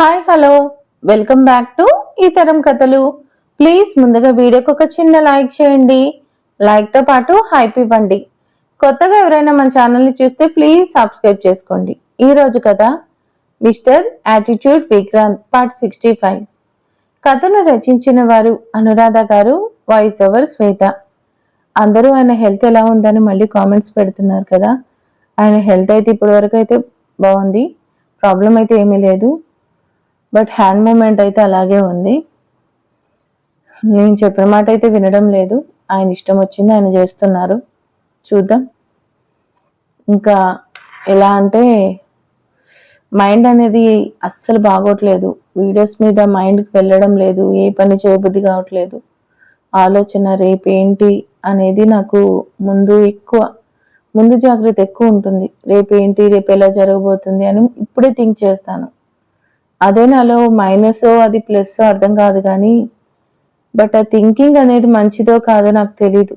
Hi hello. Welcome back to ఈ తరం కథలు. ప్లీజ్ ముందుగా వీడియోకి ఒక చిన్న లైక్ చేయండి. లైక్తో పాటు హైప్ ఇవ్వండి. కొత్తగా ఎవరైనా మన ఛానల్ని చూస్తే ప్లీజ్ సబ్స్క్రైబ్ చేసుకోండి. ఈ రోజు కథ mister attitude Vikrant part sixty five. కథను రచించిన వారు అనురాధ గారు వాయిస్ ఓవర్ శ్వేత. అందరూ ఆయన హెల్త్ ఎలా ఉందని మళ్ళీ కామెంట్స్ పెడుతున్నారు కదా. ఆయన హెల్త్ అయితే ఇప్పటివరకు అయితే బాగుంది. ప్రాబ్లం అయితే ఏమీ లేదు. బట్ హ్యాండ్ మూమెంట్ అయితే అలాగే ఉంది. నేను చెప్పిన మాట అయితే వినడం లేదు. ఆయన ఇష్టం వచ్చింది ఆయన చేస్తున్నారు. చూద్దాం. ఇంకా ఎలా అంటే మైండ్ అనేది అస్సలు బాగోట్లేదు. వీడియోస్ మీద మైండ్కి వెళ్ళడం లేదు. ఏ పని చేయబుద్ధి కావట్లేదు. ఆలోచన రేపు ఏంటి అనేది నాకు ముందు ఎక్కువ ముందు జాగ్రత్త ఎక్కువ ఉంటుంది. రేపు ఏంటి రేపు ఎలా జరగబోతుంది అని ఇప్పుడే థింక్ చేస్తాను. అదే నాలో మైనస్ అది ప్లస్ అర్థం కాదు కానీ బట్ ఆ థింకింగ్ అనేది మంచిదో కాదో నాకు తెలీదు.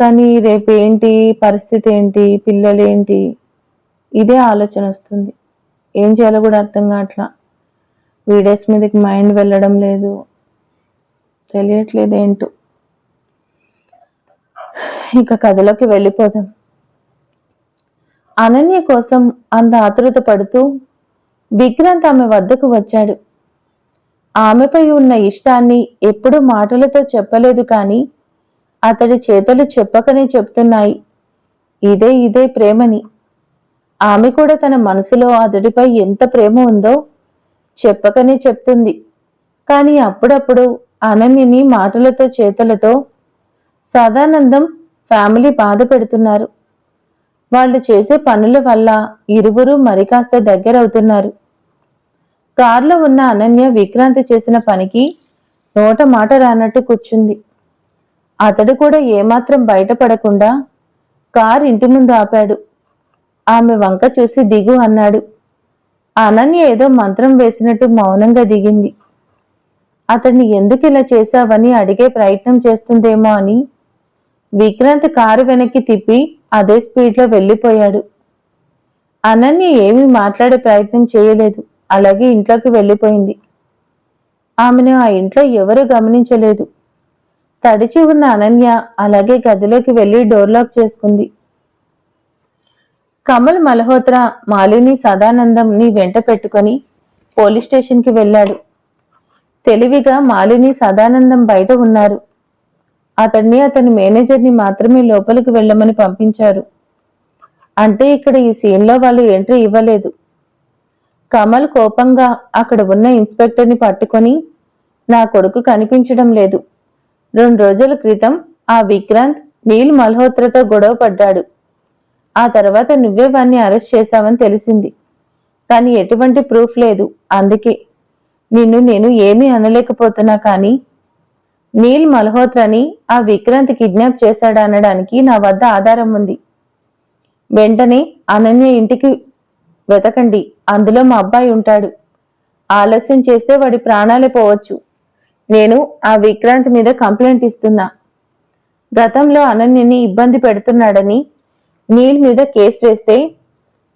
కానీ రేపు ఏంటి పరిస్థితి ఏంటి పిల్లలేంటి ఇదే ఆలోచన వస్తుంది. ఏం చేయాలో కూడా అర్థం కావట్లా. వీడియోస్ మీదకి మైండ్ వెళ్ళడం లేదు. తెలియట్లేదు ఏంటో. ఇక కథలోకి వెళ్ళిపోదాం. అనన్య కోసం అంత ఆతృత పడుతూ విక్రాంత్ ఆమె వద్దకు వచ్చాడు. ఆమెపై ఉన్న ఇష్టాన్ని ఎప్పుడూ మాటలతో చెప్పలేదు కానీ అతడి చేతలు చెప్పకనే చెప్తున్నాయి. ఇదే ఇదే ప్రేమని. ఆమె కూడా తన మనసులో అతడిపై ఎంత ప్రేమ ఉందో చెప్పకనే చెప్తుంది. కానీ అప్పుడప్పుడు అనన్యని మాటలతో చేతులతో సదానందం ఫ్యామిలీ బాధ పెడుతున్నారు. వాళ్ళు చేసే పనుల వల్ల ఇరువురు మరికాస్త దగ్గరవుతున్నారు. కారులో ఉన్న అనన్య విక్రాంతి చేసిన పనికి నోట మాట రానట్టు కూర్చుంది. అతడు కూడా ఏమాత్రం బయటపడకుండా కారు ఇంటి ముందు ఆపాడు. ఆమె వంక చూసి దిగు అన్నాడు. అనన్య ఏదో మంత్రం వేసినట్టు మౌనంగా దిగింది. అతన్ని ఎందుకు ఇలా చేశావని అడిగే ప్రయత్నం చేస్తుందేమో అని విక్రాంత్ కారు వెనక్కి తిప్పి అదే స్పీడ్లో వెళ్ళిపోయాడు. అనన్య ఏమీ మాట్లాడే ప్రయత్నం చేయలేదు. అలాగే ఇంట్లోకి వెళ్ళిపోయింది. ఆమెను ఆ ఇంట్లో ఎవరూ గమనించలేదు. తడిచి ఉన్న అనన్య అలాగే గదిలోకి వెళ్ళి డోర్ లాక్ చేసుకుంది. కమల్ మల్హోత్రా మాలిని సదానందంని వెంట పెట్టుకొని పోలీస్ స్టేషన్కి వెళ్ళాడు. తెలివిగా మాలిని సదానందం బయట ఉన్నారు. అతన్ని అతని మేనేజర్ని మాత్రమే లోపలికి వెళ్ళమని పంపించారు. అంటే ఇక్కడ ఈ సీన్లో వాళ్ళు ఎంట్రీ ఇవ్వలేదు. కమల్ కోపంగా అక్కడ ఉన్న ఇన్స్పెక్టర్ని పట్టుకొని నా కొడుకు కనిపించడం లేదు. రెండు రోజుల క్రితం ఆ విక్రాంత్ నీల్ మల్హోత్రతో గొడవ పడ్డాడు. ఆ తర్వాత నువ్వే వాణ్ణి అరెస్ట్ చేశావని తెలిసింది. కానీ ఎటువంటి ప్రూఫ్ లేదు. అందుకే నిన్ను నేను ఏమీ అనలేకపోతున్నా కానీ నీల్ మల్హోత్రని ఆ విక్రాంత్ కిడ్నాప్ చేశాడనడానికి నా వద్ద ఆధారం ఉంది. వెంటనే అనన్య ఇంటికి వెతకండి అందులో మా అబ్బాయి ఉంటాడు. ఆలస్యం చేస్తే వాడి ప్రాణాలే పోవచ్చు. నేను ఆ విక్రాంత్ మీద కంప్లైంట్ ఇస్తున్నా. గతంలో అనన్యని ఇబ్బంది పెడుతున్నాడని నీల్ మీద కేసు వేస్తే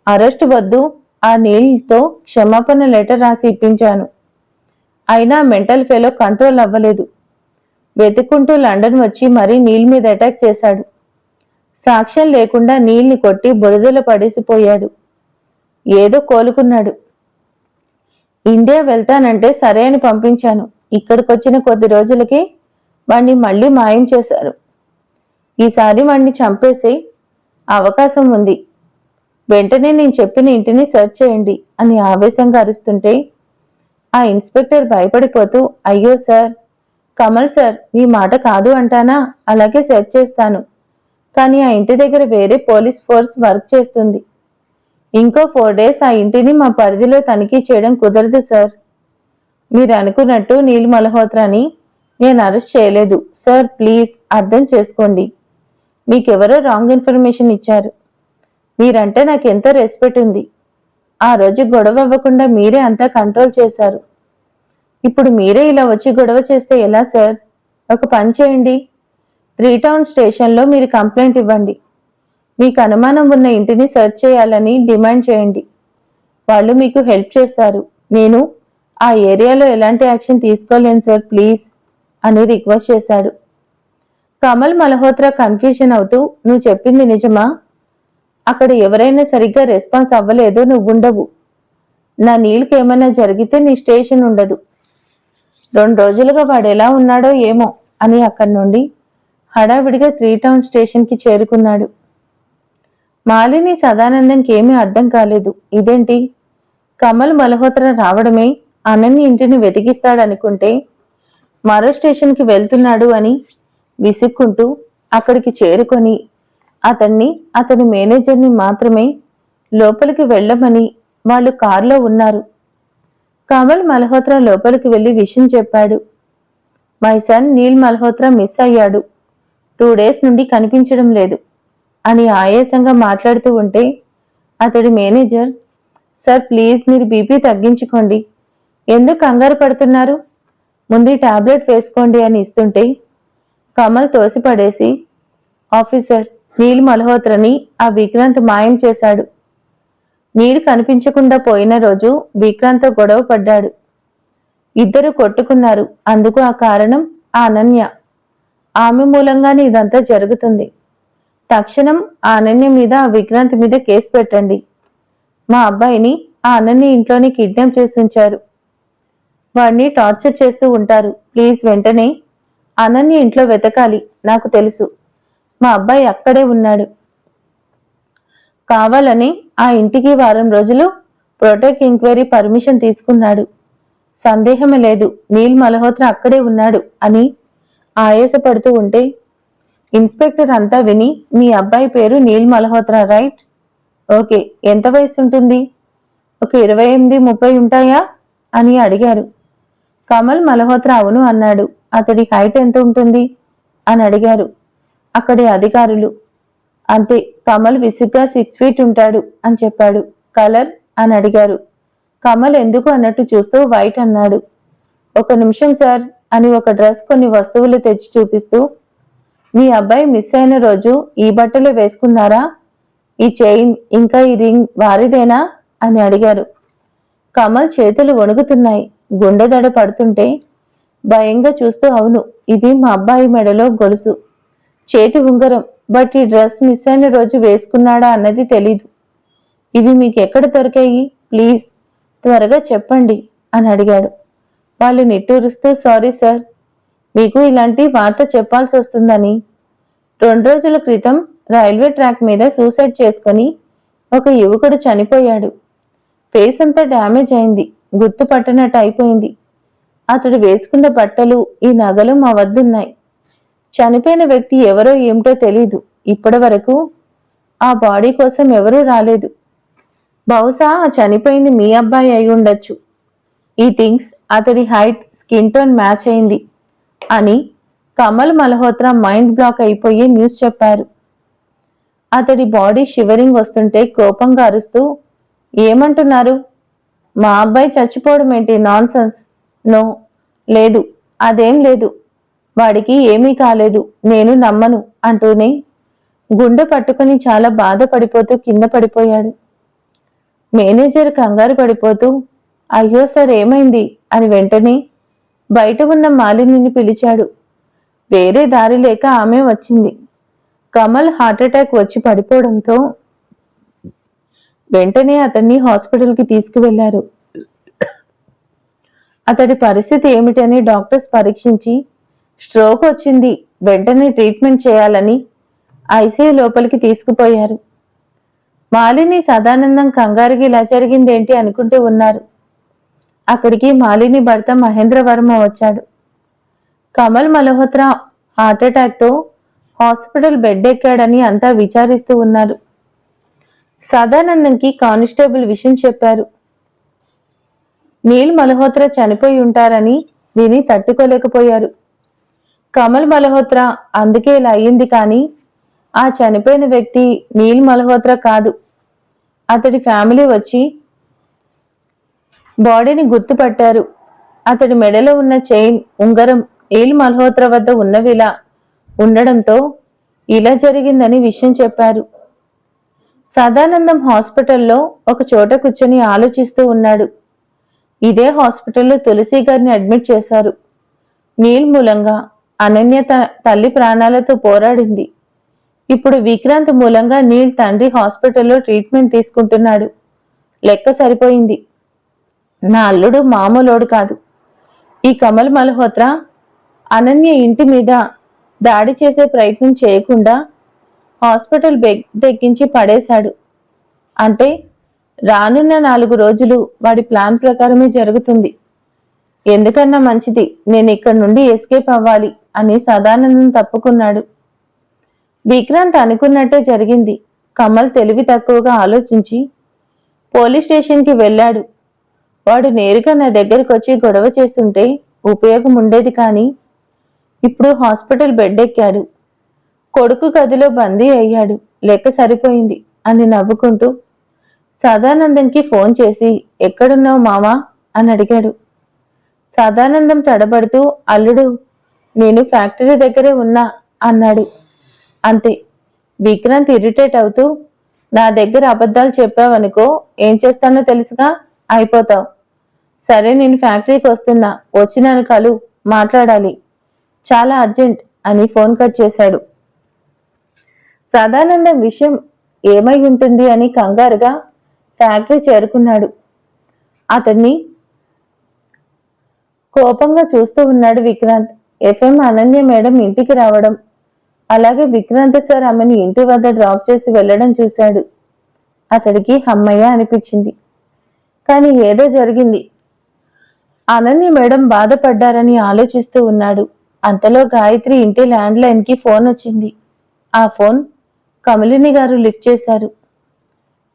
అరెస్ట్ వద్దు ఆ నీల్తో క్షమాపణ లెటర్ రాసి ఇప్పించాను. అయినా మెంటల్ ఫెలో కంట్రోల్ అవ్వలేదు. వెతుక్కుంటూ లండన్ వచ్చి మరీ నీల్ మీద అటాక్ చేశాడు. సాక్ష్యం లేకుండా నీల్ని కొట్టి బురదలో పడేసిపోయాడు. ఏదో కోలుకున్నాడు. ఇండియా వెళ్తానంటే సరే అని పంపించాను. ఇక్కడికొచ్చిన కొద్ది రోజులకి వాణ్ణి మళ్ళీ మాయం చేశారు. ఈసారి వాణ్ణి చంపేసి అవకాశం ఉంది. వెంటనే నేను చెప్పిన ఇంటిని సెర్చ్ చేయండి అని ఆవేశంగా అరుస్తుంటే ఆ ఇన్స్పెక్టర్ భయపడిపోతూ అయ్యో సార్ కమల్ సార్ మీ మాట కాదు అంటానా? అలాగే సెర్చ్ చేస్తాను. కానీ ఆ ఇంటి దగ్గర వేరే పోలీస్ ఫోర్స్ వర్క్ చేస్తుంది. ఇంకో ఫోర్ డేస్ ఆ ఇంటిని మా పరిధిలో తనిఖీ చేయడం కుదరదు సార్ మీరు అనుకున్నట్టు నీల్ మల్హోత్రాని నేను అరెస్ట్ చేయలేదు. సార్ ప్లీజ్ అర్థం చేసుకోండి. మీకెవరో రాంగ్ ఇన్ఫర్మేషన్ ఇచ్చారు. మీరంటే నాకు ఎంతో రెస్పెక్ట్ ఉంది. ఆ రోజు గొడవ అవ్వకుండా మీరే అంతా కంట్రోల్ చేశారు. ఇప్పుడు మీరే ఇలా వచ్చి గొడవ చేస్తే ఎలా సార్ ఒక పని చేయండి. త్రీ టౌన్ స్టేషన్లో మీరు కంప్లైంట్ ఇవ్వండి. మీకు అనుమానం ఉన్న ఇంటిని సెర్చ్ చేయాలని డిమాండ్ చేయండి. వాళ్ళు మీకు హెల్ప్ చేస్తారు. నేను ఆ ఏరియాలో ఎలాంటి యాక్షన్ తీసుకోలేను సార్ ప్లీజ్ అని రిక్వెస్ట్ చేశాడు. కమల్ మల్హోత్రా కన్ఫ్యూజన్ అవుతూ నువ్వు చెప్పింది నిజమా? అక్కడ ఎవరైనా సరిగ్గా రెస్పాన్స్ అవ్వలేదో నువ్వుండవు నా నీళ్ళకి ఏమైనా జరిగితే నీ స్టేషన్ ఉండదు. రెండు రోజులుగా వాడు ఎలా ఉన్నాడో ఏమో అని అక్కడి నుండి హడావిడిగా త్రీ టౌన్ స్టేషన్కి చేరుకున్నాడు. మాలిని సదానందంకి ఏమీ అర్థం కాలేదు. ఇదేంటి? కమల్ మల్హోత్రా రావడమే అనన్య ఇంటిని వెతికిస్తాడనుకుంటే మరో స్టేషన్కి వెళ్తున్నాడు అని విసుక్కుంటూ అక్కడికి చేరుకొని అతన్ని అతని మేనేజర్ని మాత్రమే లోపలికి వెళ్ళమని వాళ్ళు కారులో ఉన్నారు. కమల్ మల్హోత్రా లోపలికి వెళ్ళి విషయం చెప్పాడు. My son Neel Malhotra miss అయ్యాడు. టూ డేస్ నుండి కనిపించడం లేదు. అని ఆయాసంగా మాట్లాడుతూ ఉంటే అతడి మేనేజర్ సార్ ప్లీజ్ మీరు బీపీ తగ్గించుకోండి. ఎందుకు కంగారు పడుతున్నారు? ముందు టాబ్లెట్ వేసుకోండి అని ఇస్తుంటే కమల్ తోసిపడేసి ఆఫీసర్ నీల్ మల్హోత్రని ఆ విక్రాంత్ మాయం చేశాడు. నీరు కనిపించకుండా పోయిన రోజు విక్రాంత్తో గొడవ పడ్డాడు. ఇద్దరు కొట్టుకున్నారు. అందుకు ఆ కారణం ఆ అనన్య. ఆమె మూలంగానే ఇదంతా జరుగుతుంది. తక్షణం ఆ అనన్య మీద విక్రాంత్ మీద కేసు పెట్టండి. మా అబ్బాయిని ఆ అనన్య ఇంట్లోనే కిడ్నాప్ చేసి ఉంచారు. వాడిని టార్చర్ చేస్తూ ఉంటారు. ప్లీజ్ వెంటనే అనన్య ఇంట్లో వెతకాలి నాకు తెలుసు. మా అబ్బాయి అక్కడే ఉన్నాడు. కావాలని ఆ ఇంటికి వారం రోజులు ప్రొటెక్ట్ ఎంక్వైరీ పర్మిషన్ తీసుకున్నాడు. సందేహమే లేదు నీల్ మల్హోత్రా అక్కడే ఉన్నాడు అని ఆయాసపడుతూ ఉంటే ఇన్స్పెక్టర్ అంతా విని మీ అబ్బాయి పేరు నీల్ మల్హోత్రా రైట్? ఓకే ఎంత వయసు ఉంటుంది ఒక ఇరవై ఎనిమిది ముప్పై ఉంటాయా? అని అడిగారు. కమల్ మల్హోత్రా అవును అన్నాడు. అతడి హైట్ ఎంత ఉంటుంది? అని అడిగారు. అక్కడి అధికారులు. అంతే కమల్ విసుగ్గా సిక్స్ ఫీట్ ఉంటాడు అని చెప్పాడు. కలర్? అని అడిగారు. కమల్ ఎందుకు అన్నట్టు చూస్తూ వైట్ అన్నాడు. ఒక నిమిషం సార్ అని ఒక డ్రెస్ కొన్ని వస్తువులు తెచ్చి చూపిస్తూ మీ అబ్బాయి మిస్ అయిన రోజు ఈ బట్టలు వేసుకున్నారా? ఈ చైన్ ఇంకా ఈ రింగ్ వారిదేనా? అని అడిగారు. కమల్ చేతులు వణుకుతున్నాయి. గుండెదడ పడుతుంటే భయంగా చూస్తూ అవును ఇది మా అబ్బాయి మెడలో గొలుసు. చేతి ఉంగరం. బట్ ఈ డ్రెస్ మిస్ అయిన రోజు వేసుకున్నాడా అన్నది తెలీదు. ఇవి మీకు ఎక్కడ దొరికాయి? ప్లీజ్ త్వరగా చెప్పండి అని అడిగాడు. వాళ్ళు నిట్టూరుస్తూ సారీ సార్ మీకు ఇలాంటి వార్త చెప్పాల్సి వస్తుందని. రెండు రోజుల క్రితం రైల్వే ట్రాక్ మీద సూసైడ్ చేసుకొని ఒక యువకుడు చనిపోయాడు. ఫేస్ అంతా డ్యామేజ్ అయింది. గుర్తుపట్టనట్టు అయిపోయింది. అతడు వేసుకున్న బట్టలు ఈ నగలు మా వద్దున్నాయి. చనిపోయిన వ్యక్తి ఎవరో ఏమిటో తెలీదు. ఇప్పటి వరకు ఆ బాడీ కోసం ఎవరూ రాలేదు. బహుశా ఆ చనిపోయింది మీ అబ్బాయి అయి ఉండొచ్చు. ఈ థింగ్స్ అతడి హైట్ స్కిన్ టోన్ మ్యాచ్ అయింది. అని కమల్ మల్హోత్రా మైండ్ బ్లాక్ అయిపోయి న్యూస్ చెప్పారు. అతడి బాడీ షివరింగ్ వస్తుంటే కోపంగా అరుస్తూ ఏమంటున్నారు? మా అబ్బాయి చచ్చిపోవడం ఏంటి? నాన్ నో. లేదు. అదేం లేదు. వాడికి ఏమీ కాలేదు. నేను నమ్మను అంటూనే గుండె పట్టుకుని చాలా బాధపడిపోతూ కింద పడిపోయాడు. మేనేజర్ కంగారు పడిపోతూ అయ్యో సార్ ఏమైంది? అని వెంటనే బయట ఉన్న మాలినిని పిలిచాడు. వేరే దారి లేక ఆమె వచ్చింది. కమల్ హార్ట్అటాక్ వచ్చి పడిపోవడంతో వెంటనే అతన్ని హాస్పిటల్కి తీసుకువెళ్ళారు. అతడి పరిస్థితి ఏమిటని డాక్టర్స్ పరీక్షించి స్ట్రోక్ వచ్చింది వెంటనే ట్రీట్మెంట్ చేయాలని ఐసీయూ లోపలికి తీసుకుపోయారు. మాలిని సదానందం కంగారుకి ఇలా జరిగిందేంటి అనుకుంటూ ఉన్నారు. అక్కడికి మాలిని భర్త మహేంద్ర వర్మ వచ్చాడు. కమల్ మల్హోత్రా హార్ట్అటాక్తో హాస్పిటల్ బెడ్ ఎక్కాడని అంతా విచారిస్తూ ఉన్నారు. సదానందంకి కానిస్టేబుల్ విషయం చెప్పారు. నీల్ మల్హోత్రా చనిపోయి ఉంటారని విని తట్టుకోలేకపోయారు. కమల్ మల్హోత్రా అందుకే ఇలా అయ్యింది కానీ ఆ చనిపోయిన వ్యక్తి నీల్ మల్హోత్రా కాదు. అతడి ఫ్యామిలీ వచ్చి బాడీని గుర్తుపట్టారు. అతడి మెడలో ఉన్న చైన్ ఉంగరం ఏల్ మల్హోత్రా వద్ద ఉన్నవిలా ఉండడంతో ఇలా జరిగిందని విషయం చెప్పారు. సదానందం హాస్పిటల్లో ఒక చోట కూర్చొని ఆలోచిస్తూ ఉన్నాడు. ఇదే హాస్పిటల్లో తులసి గారిని అడ్మిట్ చేశారు. నీల్ మూలంగా అనన్య తల్లి ప్రాణాలతో పోరాడింది. ఇప్పుడు విక్రాంత్ మూలంగా నీల్ తండ్రి హాస్పిటల్లో ట్రీట్మెంట్ తీసుకుంటున్నాడు. లెక్క సరిపోయింది. నా అల్లుడు మామూలోడు కాదు. ఈ కమల్ మల్హోత్రా అనన్య ఇంటి మీద దాడి చేసే ప్రయత్నం చేయకుండా హాస్పిటల్ బెడ్ ఎక్కించి పడేశాడు. అంటే రానున్న నాలుగు రోజులు వాడి ప్లాన్ ప్రకారమే జరుగుతుంది. ఎందుకన్నా మంచిది నేను ఇక్కడి నుండి ఎస్కేప్ అవ్వాలి అని సదానందం తప్పుకున్నాడు. విక్రాంత్ అనుకున్నట్టే జరిగింది. కమల్ తెలివి తక్కువగా ఆలోచించి పోలీస్ స్టేషన్కి వెళ్ళాడు. వాడు నేరుగా నా దగ్గరికి వచ్చి గొడవ చేస్తుంటే ఉపయోగం ఉండేది కానీ ఇప్పుడు హాస్పిటల్ బెడ్ ఎక్కాడు. కొడుకు గదిలో బందీ అయ్యాడు. లెక్క సరిపోయింది అని నవ్వుకుంటూ సదానందంకి ఫోన్ చేసి ఎక్కడున్నావు మామా అని అడిగాడు. సదానందం తడబడుతూ అల్లుడు నేను ఫ్యాక్టరీ దగ్గరే ఉన్నా అన్నాడు. అంతే. విక్రాంత్ ఇరిటేట్ అవుతూ నా దగ్గర అబద్ధాలు చెప్పావనుకో ఏం చేస్తానో తెలుసుగా అయిపోతావు. సరే నేను ఫ్యాక్టరీకి వస్తున్నా. వచ్చినాను కలు మాట్లాడాలి. చాలా అర్జెంట్ అని ఫోన్ కట్ చేశాడు. సదానందం విషయం ఏమై ఉంటుంది అని కంగారుగా ఫ్యాక్టరీ చేరుకున్నాడు. అతన్ని కోపంగా చూస్తూ ఉన్నాడు విక్రాంత్. ఎఫ్ఎం అనన్య మేడం ఇంటికి రావడం అలాగే విక్రాంత్ సార్ ఆమెని ఇంటి వద్ద డ్రాప్ చేసి వెళ్ళడం చూశాడు. అతడికి హమ్మయ్య అనిపించింది. కానీ ఏదో జరిగింది. అనన్య మేడం బాధపడ్డారని ఆలోచిస్తూ ఉన్నాడు. అంతలో గాయత్రి ఇంటి ల్యాండ్ లైన్కి ఫోన్ వచ్చింది. ఆ ఫోన్ కమలిని గారు లిఫ్ట్ చేశారు.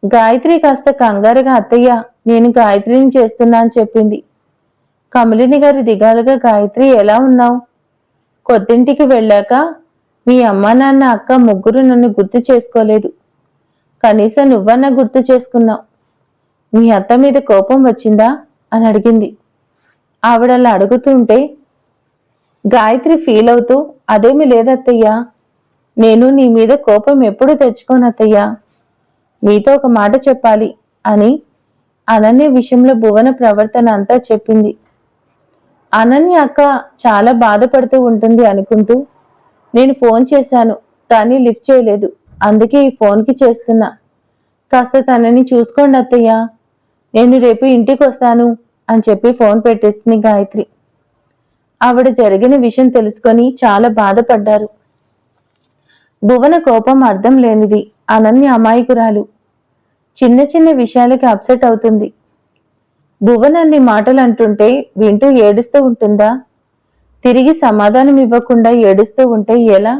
గాయత్రి కాస్త కంగారుగా అత్తయ్య నేను గాయత్రిని చేస్తున్నా అని చెప్పింది. కమలిని గారి దిగాలుగా గాయత్రి ఎలా ఉన్నావు? కొద్దింటికి వెళ్ళాక మీ అమ్మ నాన్న అక్క ముగ్గురు నన్ను గుర్తు చేసుకోలేదు. కనీసం నువ్వన్నా గుర్తు చేసుకున్నావు. మీ అత్త మీద కోపం వచ్చిందా? అని అడిగింది. ఆవిడలా అడుగుతుంటే గాయత్రి ఫీల్ అవుతూ అదేమి లేదత్తయ్యా. నేను నీ మీద కోపం ఎప్పుడు తెచ్చుకోను అత్తయ్యా. మీతో ఒక మాట చెప్పాలి అని అనన్య విషయంలో భువన ప్రవర్తన అంతా చెప్పింది. అనన్య అక్క చాలా బాధపడుతూ ఉంటుంది అనుకుంటూ నేను ఫోన్ చేశాను కానీ లిఫ్ట్ చేయలేదు. అందుకే ఈ ఫోన్కి చేస్తున్నా. కాస్త తనని చూసుకోండి అత్తయ్య. నేను రేపు ఇంటికి వస్తాను అని చెప్పి ఫోన్ పెట్టేసింది గాయత్రి. ఆవిడ జరిగిన విషయం తెలుసుకొని చాలా బాధపడ్డారు. భువన కోపం అర్థం లేనిది అనన్య అమాయకురాలు. చిన్న చిన్న విషయాలకి అప్సెట్ అవుతుంది. భువన్ అన్ని మాటలు అంటుంటే వింటూ ఏడుస్తూ ఉంటుందా? తిరిగి సమాధానం ఇవ్వకుండా ఏడుస్తూ ఉంటే ఎలా?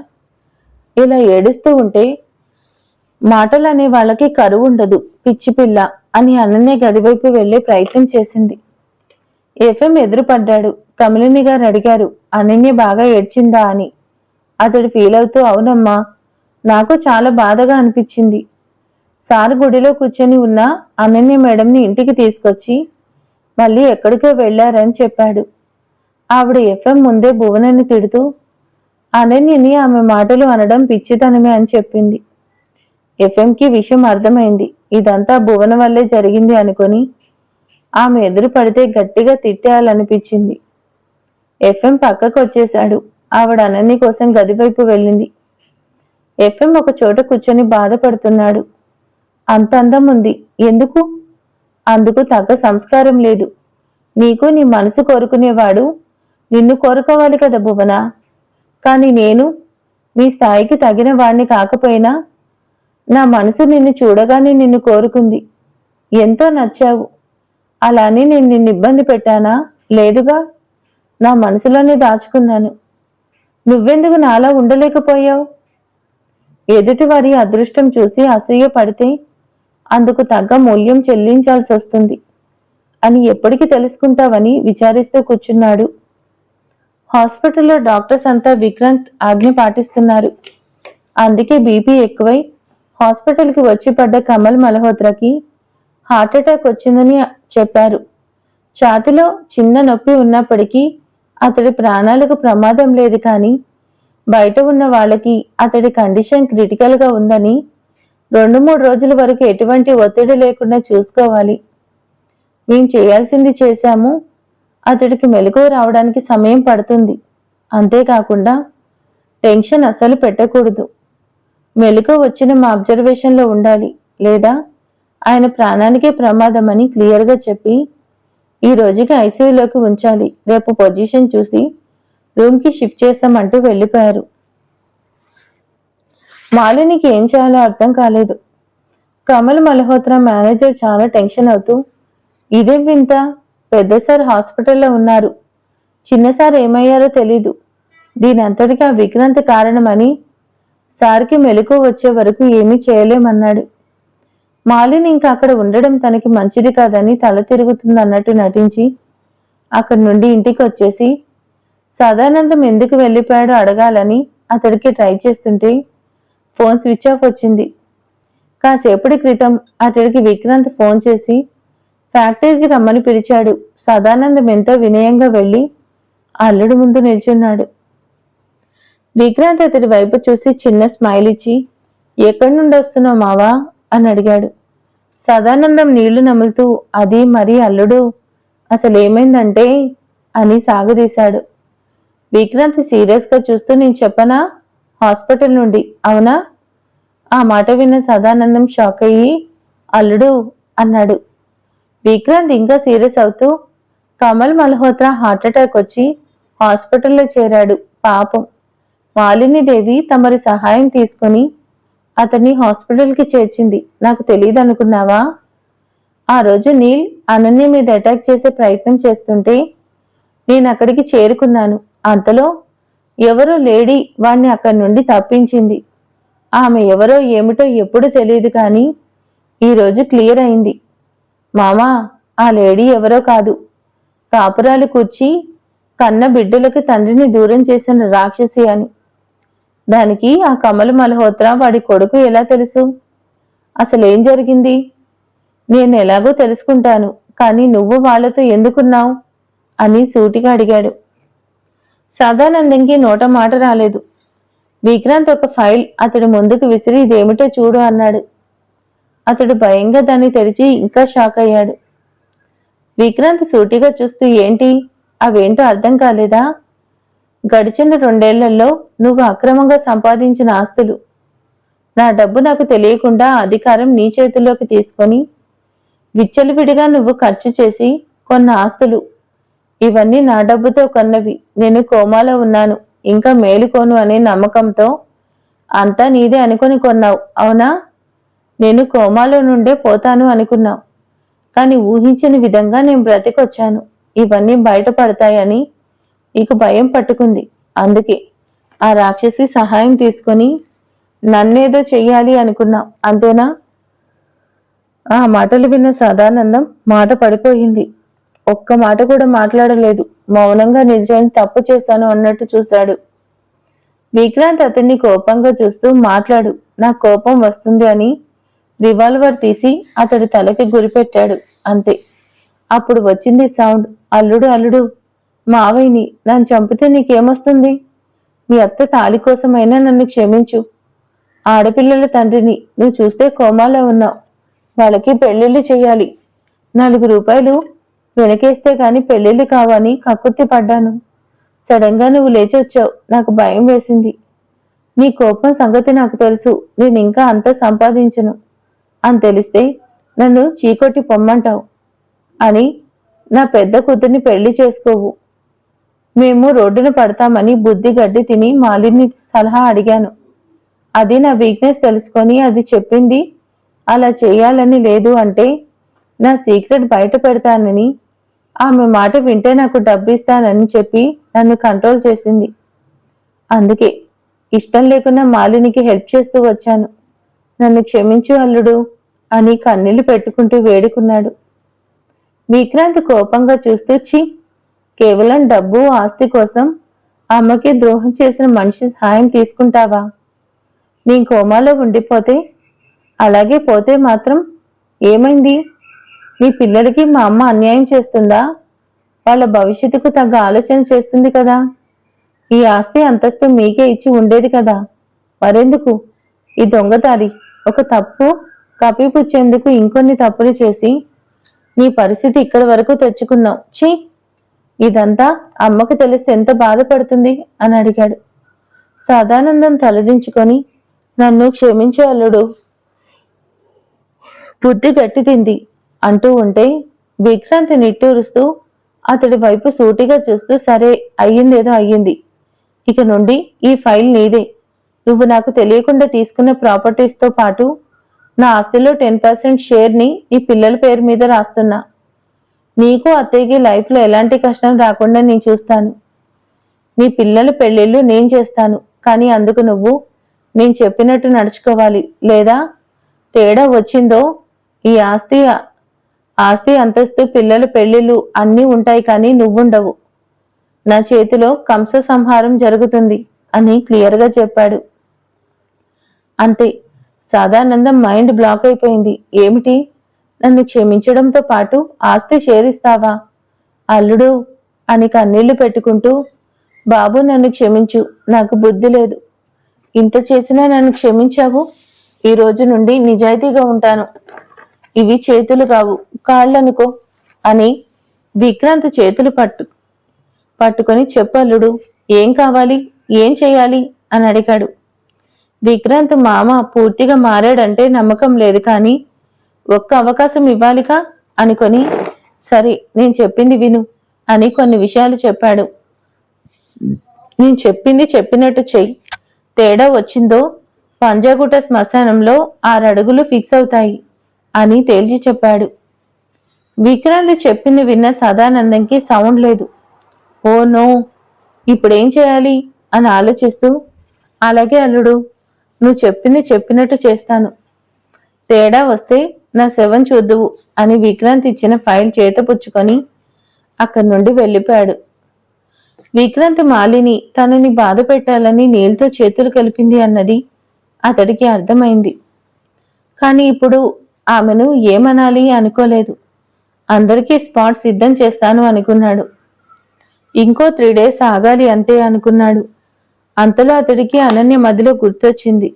ఇలా ఏడుస్తూ ఉంటే మాటలు అనే వాళ్ళకి కరువు ఉండదు పిచ్చి పిల్ల అని అనన్య గదివైపు వెళ్ళే ప్రయత్నం చేసింది. ఎఫ్ఎం ఎదురుపడ్డాడు. కమలిని గారు అడిగారు అనన్య బాగా ఏడ్చిందా అని. అతడు ఫీల్ అవుతూ అవునమ్మా నాకు చాలా బాధగా అనిపించింది. సార్ గుడిలో కూర్చొని ఉన్న అనన్య మేడంని ఇంటికి తీసుకొచ్చి మళ్ళీ ఎక్కడికో వెళ్ళారని చెప్పాడు. ఆవిడ ఎఫ్ఎం ముందే భువనని తిడుతూ అనన్యని ఆమె మాటలు అనడం పిచ్చితనమే అని చెప్పింది. ఎఫ్ఎంకి విషయం అర్థమైంది. ఇదంతా భువన వల్లే జరిగింది అనుకొని ఆమె ఎదురు పడితే గట్టిగా తిట్టేయాలనిపించింది ఎఫ్ఎం పక్కకు వచ్చేశాడు. ఆవిడ అనన్ని కోసం గదివైపు వెళ్ళింది. ఎఫ్ఎం ఒక చోట కూర్చొని బాధపడుతున్నాడు. అంత అందం ఉంది. ఎందుకు? అందుకు తగ్గ సంస్కారం లేదు. నీకు నీ మనసు కోరుకునేవాడు నిన్ను కోరుకోవాలి కదా భువన? కానీ నేను మీ స్థాయికి తగిన వాడిని కాకపోయినా నా మనసు నిన్ను చూడగానే నిన్ను కోరుకుంది. ఎంతో నచ్చావు. అలా అని నేను నిన్ను ఇబ్బంది పెట్టానా? లేదుగా. నా మనసులోనే దాచుకున్నాను. నువ్వెందుకు నాలా ఉండలేకపోయావు? ఎదుటివారి అదృష్టం చూసి అసూయ పడితే అందుకు తగ్గ మూల్యం చెల్లించాల్సి వస్తుంది అని ఎప్పటికీ తెలుసుకుంటావని విచారిస్తూ కూర్చున్నాడు. హాస్పిటల్లో డాక్టర్స్ అంతా విక్రాంత్ ఆజ్ఞ పాటిస్తున్నారు. అందుకే బీపీ ఎక్కువై హాస్పిటల్కి వచ్చి పడ్డ కమల్ మల్హోత్రాకి హార్ట్ అటాక్ వచ్చిందని చెప్పారు. ఛాతిలో చిన్న నొప్పి ఉన్నప్పటికీ అతడి ప్రాణాలకు ప్రమాదం లేదు కానీ బయట ఉన్న వాళ్ళకి అతడి కండిషన్ క్రిటికల్గా ఉందని రెండు మూడు రోజుల వరకు ఎటువంటి ఒత్తిడి లేకుండా చూసుకోవాలి. మేం చేయాల్సింది చేశాము. అతడికి మెలకువ రావడానికి సమయం పడుతుంది. అంతేకాకుండా టెన్షన్ అస్సలు పెట్టకూడదు. మెలకువ వచ్చిన మా అబ్జర్వేషన్లో ఉండాలి లేదా ఆయన ప్రాణానికే ప్రమాదమని క్లియర్గా చెప్పి ఈ రోజుకి ఐసీయూలోకి ఉంచాలి. రేపు పొజిషన్ చూసి రూమ్కి షిఫ్ట్ చేస్తామంటూ వెళ్ళిపోయారు. మాలినికి ఏం చేయాలో అర్థం కాలేదు. కమల్ మల్హోత్రా మేనేజర్ చాలా టెన్షన్ అవుతూ ఇదేం వింత? పెద్ద సార్ హాస్పిటల్లో ఉన్నారు. చిన్న సార్ ఏమయ్యారో తెలీదు. దీని అంతటికీ ఆ విక్రాంతి కారణమని సార్కి మెలకు వచ్చే వరకు ఏమీ చేయలేమన్నాడు. మాలిని ఇంకా అక్కడ ఉండడం తనకి మంచిది కాదని తల తిరుగుతుంది అన్నట్టు నటించి అక్కడి నుండి ఇంటికి వచ్చేసి సదానందం ఎందుకు వెళ్ళిపోయాడో అడగాలని అతడికి ట్రై చేస్తుంటే ఫోన్ స్విచ్ ఆఫ్ వచ్చింది. కాసేపటి క్రితం అతడికి విక్రాంత్ ఫోన్ చేసి ఫ్యాక్టరీకి రమ్మని పిలిచాడు. సదానందం ఎంతో వినయంగా వెళ్ళి అల్లుడు ముందు నిల్చున్నాడు. విక్రాంత్ అతడి వైపు చూసి చిన్న స్మైల్ ఇచ్చి ఎక్కడి నుండి వస్తున్నావు మావా? అని అడిగాడు. సదానందం నీళ్ళు నములుతూ అది మరి అల్లుడు? అసలేమైందంటే అని సాగదీశాడు. విక్రాంతి సీరియస్గా చూస్తూ నేను చెప్పనా? హాస్పిటల్ నుండి అవునా? ఆ మాట విన్న సదానందం షాక్ అయ్యి అల్లుడు అన్నాడు. విక్రాంత్ ఇంకా సీరియస్ అవుతూ కమల్ మల్హోత్రా హార్ట్అటాక్ వచ్చి హాస్పిటల్లో చేరాడు పాపం. మాలినీదేవి తమరి సహాయం తీసుకొని అతన్ని హాస్పిటల్కి చేర్చింది. నాకు తెలియదు అనుకున్నావా? ఆ రోజు నీల్ అనన్య మీద అటాక్ చేసే ప్రయత్నం చేస్తుంటే నేను అక్కడికి చేరుకున్నాను. అంతలో ఎవరో లేడీ వాణ్ణి అక్కడి నుండి తప్పించింది. ఆమె ఎవరో ఏమిటో ఎప్పుడు తెలియదు కానీ ఈరోజు క్లియర్ అయింది. మామా ఆ లేడీ ఎవరో కాదు. కాపురాలు కూర్చి కన్న బిడ్డలకు తండ్రిని దూరం చేసిన రాక్షసి అని. దానికి ఆ కమల్ మల్హోత్రా వాడి కొడుకు ఎలా తెలుసు? అసలేం జరిగింది? నేను ఎలాగో తెలుసుకుంటాను కానీ నువ్వు వాళ్ళతో ఎందుకున్నావు? అని సూటిగా అడిగాడు. సదానందంకి నోట మాట రాలేదు. విక్రాంత్ ఒక ఫైల్ అతడు ముందుకు విసిరి ఇదేమిటో చూడు అన్నాడు. అతడు భయంగా దాన్ని తెరిచి ఇంకా షాక్ అయ్యాడు. విక్రాంత్ సూటిగా చూస్తూ ఏంటి? అవేంటో అర్థం కాలేదా? గడిచిన రెండేళ్ళలో నువ్వు అక్రమంగా సంపాదించిన ఆస్తులు. నా డబ్బు నాకు తెలియకుండా అధికారం నీ చేతుల్లోకి తీసుకొని విచ్చలవిడిగా నువ్వు ఖర్చు చేసి కొన్న ఆస్తులు. ఇవన్నీ నా డబ్బుతో కొన్నవి. నేను కోమాలో ఉన్నాను. ఇంకా మేలుకోను అనే నమ్మకంతో అంతా నీదే అనుకుని కొన్నావు. అవునా? నేను కోమాలో నుండే పోతాను అనుకున్నావు. కానీ ఊహించని విధంగా నేను బ్రతికొచ్చాను. ఇవన్నీ బయటపడతాయని నీకు భయం పట్టుకుంది. అందుకే ఆ రాక్షసి సహాయం తీసుకొని నన్నేదో చెయ్యాలి అనుకున్నా. అంతేనా? ఆ మాటలు విన్న సదానందం మాట పడిపోయింది. ఒక్క మాట కూడా మాట్లాడలేదు. మౌనంగా నిల్చొని తప్పు చేశాను అన్నట్టు చూశాడు. విక్రాంత్ అతన్ని కోపంగా చూస్తూ మాట్లాడు నా కోపం వస్తుంది అని రివాల్వర్ తీసి అతడి తలకి గురిపెట్టాడు. అంతే. అప్పుడు వచ్చింది సౌండ్. అల్లుడు అల్లుడు. మావయ్యని నన్ను చంపితే నీకేమొస్తుంది? మీ అత్త తాళి కోసమైనా నన్ను క్షమించు. ఆడపిల్లల తండ్రిని నువ్వు చూస్తే కోమాలో ఉన్నావు. వాళ్ళకి పెళ్ళిళ్ళు చెయ్యాలి. నాలుగు రూపాయలు వెనకేస్తే గాని పెళ్ళిళ్ళు కావని కక్కుర్తి పడ్డాను. సడన్గా నువ్వు లేచి వచ్చావు. నాకు భయం వేసింది. నీ కోపం సంగతి నాకు తెలుసు. నేను ఇంకా అంత సంపాదించను. అని తెలిస్తే నన్ను చీకొట్టి పొమ్మంటావు. అని నా పెద్ద కూతుర్ని పెళ్ళి చేసుకోవు. మేము రోడ్డున పడతామని బుద్ధి గడ్డి తిని మాలిని సలహా అడిగాను. అది నా వీక్నెస్ తెలుసుకొని అది చెప్పింది అలా చేయాలని లేదు అంటే నా సీక్రెట్ బయట పెడతానని ఆమె మాట వింటే నాకు డబ్బు ఇస్తానని చెప్పి నన్ను కంట్రోల్ చేసింది. అందుకే ఇష్టం లేకున్నా మాలినికి హెల్ప్ చేస్తూ వచ్చాను. నన్ను క్షమించు అల్లుడు అని కన్నీళ్ళు పెట్టుకుంటూ వేడుకున్నాడు. విక్రాంత్ కోపంగా చూస్తూ చి కేవలం డబ్బు ఆస్తి కోసం అమ్మకి ద్రోహం చేసిన మనిషి సహాయం తీసుకుంటావా? నీ కోమాలో ఉండిపోతే అలాగే పోతే మాత్రం ఏమైంది? నీ పిల్లలకి మా అమ్మ అన్యాయం చేస్తుందా? వాళ్ళ భవిష్యత్తుకు తగ్గ ఆలోచన చేస్తుంది కదా. ఈ ఆస్తి అంతస్తు మీకే ఇచ్చి ఉండేది కదా. మరెందుకు? ఈ దొంగదారి ఒక తప్పు కప్పిపుచ్చేందుకు ఇంకొన్ని తప్పులు చేసి నీ పరిస్థితి ఇక్కడి వరకు తెచ్చుకున్నావు. చీ ఇదంతా అమ్మకి తెలిస్తే ఎంత బాధపడుతుంది అని అడిగాడు. సదానందం తలదించుకొని నన్ను క్షమించే అల్లుడు. బుద్ధి గట్టిదింది అంటూ ఉంటే విక్రాంతి నిట్టూరుస్తూ అతడి వైపు సూటిగా చూస్తూ సరే అయ్యిందేదో అయ్యింది. ఇక నుండి ఈ ఫైల్ నీదే. నువ్వు నాకు తెలియకుండా తీసుకున్న ప్రాపర్టీస్తో పాటు నా ఆస్తిలో టెన్ పర్సెంట్ షేర్ని నీ పిల్లల పేరు మీద రాస్తున్నా. నీకు అత్తయ్యకి లైఫ్లో ఎలాంటి కష్టం రాకుండా నేను చూస్తాను. నీ పిల్లల పెళ్ళిళ్ళు నేను చేస్తాను. కానీ అందుకు నువ్వు నేను చెప్పినట్టు నడుచుకోవాలి. లేదా తేడా వచ్చిందో ఈ ఆస్తి ఆస్తి అంతస్తు పిల్లల పెళ్ళిళ్ళు అన్నీ ఉంటాయి కానీ నువ్వుండవు. నా చేతిలో కంస సంహారం జరుగుతుంది అని క్లియర్గా చెప్పాడు. అంతే సాదానందం మైండ్ బ్లాక్ అయిపోయింది. ఏమిటి? నన్ను క్షమించడంతో పాటు ఆస్తి షేరిస్తావా? అల్లుడు అని కన్నీళ్ళు పెట్టుకుంటూ బాబు నన్ను క్షమించు నాకు బుద్ధి లేదు. ఇంత చేసినా నన్ను క్షమించావు? ఈ రోజు నుండి నిజాయితీగా ఉంటాను. ఇవి చేతులు కావు. కాళ్ళనుకో అని విక్రాంత్ చేతులు పట్టు పట్టుకొని చెప్పల్లుడు ఏం కావాలి? ఏం చేయాలి? అని అడిగాడు. విక్రాంత్ మామ పూర్తిగా మారాడంటే నమ్మకం లేదు కానీ ఒక్క అవకాశం ఇవ్వాలిగా? అనుకొని సరే నేను చెప్పింది విను అని కొన్ని విషయాలు చెప్పాడు. నేను చెప్పింది చెప్పినట్టు చెయ్యి. తేడా వచ్చిందో పంజాగుట శ్మశానంలో ఆరు అడుగులు ఫిక్స్ అవుతాయి అని తేల్చి చెప్పాడు. విక్రాంత్ చెప్పింది విన్న సదానందంకి సౌండ్ లేదు. ఓ నో ఇప్పుడేం చేయాలి? అని ఆలోచిస్తూ అలాగే అల్లుడు నువ్వు చెప్పింది చెప్పినట్టు చేస్తాను. తేడా వస్తే నా శవం చూద్దువు అని విక్రాంత్ ఇచ్చిన ఫైల్ చేతపుచ్చుకొని అక్కడి నుండి వెళ్ళిపోయాడు. విక్రాంత్ మాలిని తనని బాధ పెట్టాలని నీళ్ళతో చేతులు కలిపింది అన్నది అతడికి అర్థమైంది. కానీ ఇప్పుడు ఆమెను ఏమనాలి అనుకోలేదు. అందరికీ స్పాట్ సిద్ధం చేస్తాను అనుకున్నాడు. ఇంకో త్రీ డేస్ ఆగాలి అంతే అనుకున్నాడు. అంతలో అతడికి అనన్య మదిలో గుర్తొచ్చింది.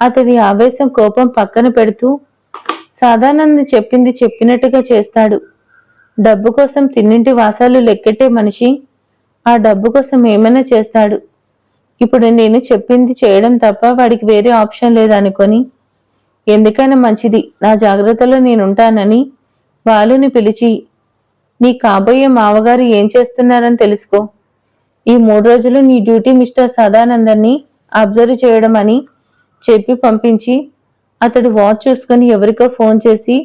అతడి ఆవేశం కోపం పక్కన పెడుతూ సాదానంద్ చెప్పింది చెప్పినట్టుగా చేస్తాడు. డబ్బు కోసం తిన్నింటి వాసాలు లెక్కెట్టే మనిషి ఆ డబ్బు కోసం ఏమైనా చేస్తాడు. ఇప్పుడు నేను చెప్పింది చేయడం తప్ప వాడికి వేరే ఆప్షన్ లేదనుకొని ఎందుకైనా మంచిది నా జాగ్రత్తలో నేనుంటానని బాలుని పిలిచి నీ కాబోయే మావగారు ఏం చేస్తున్నారని తెలుసుకో. ఈ మూడు రోజులు నీ డ్యూటీ మిస్టర్ సదానందాన్ని అబ్జర్వ్ చేయడం అని చెప్పి పంపించి అతడు వాచ్ చూసుకొని ఎవరికో ఫోన్ చేసి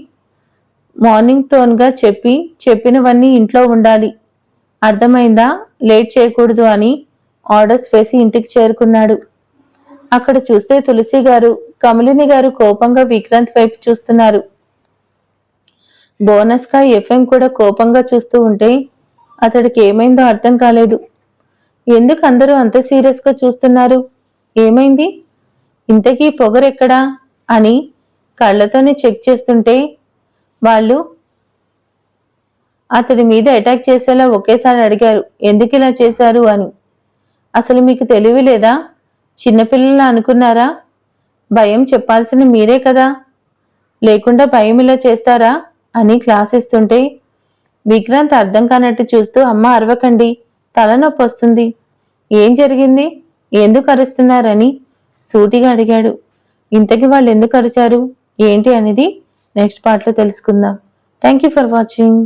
మార్నింగ్ టోన్గా చెప్పి చెప్పినవన్నీ ఇంట్లో ఉండాలి. అర్థమైందా? లేట్ చేయకూడదు అని ఆర్డర్స్ వేసి ఇంటికి చేరుకున్నాడు. అక్కడ చూస్తే తులసి గారు కమలిని గారు కోపంగా విక్రాంత్ వైపు చూస్తున్నారు. బోనస్గా ఎఫ్ఎం కూడా కోపంగా చూస్తూ ఉంటే అతడికి ఏమైందో అర్థం కాలేదు. ఎందుకు అందరూ అంత సీరియస్గా చూస్తున్నారు? ఏమైంది? ఇంతకీ పొగరెక్కడా? అని కళ్ళతోనే చెక్ చేస్తుంటే వాళ్ళు అతడి మీద అటాక్ చేసేలా ఒకేసారి అడిగారు ఎందుకు ఇలా చేశారు? అని. అసలు మీకు తెలివి లేదా? చిన్నపిల్లలు అనుకున్నారా? భయం చెప్పాల్సిన మీరే కదా? లేకుండా భయం ఇలా చేస్తారా? అని క్లాస్ ఇస్తుంటే విక్రాంత్ అర్థం కానట్టు చూస్తూ అమ్మ అరవకండి తలనొప్పి వస్తుంది. ఏం జరిగింది? ఎందుకు అరుస్తున్నారని సూటిగా అడిగాడు. ఇంతకీ వాళ్ళు ఎందుకు అరిచారు? ఏంటి అనేది నెక్స్ట్ పార్ట్లో తెలుసుకుందాం. Thank you for watching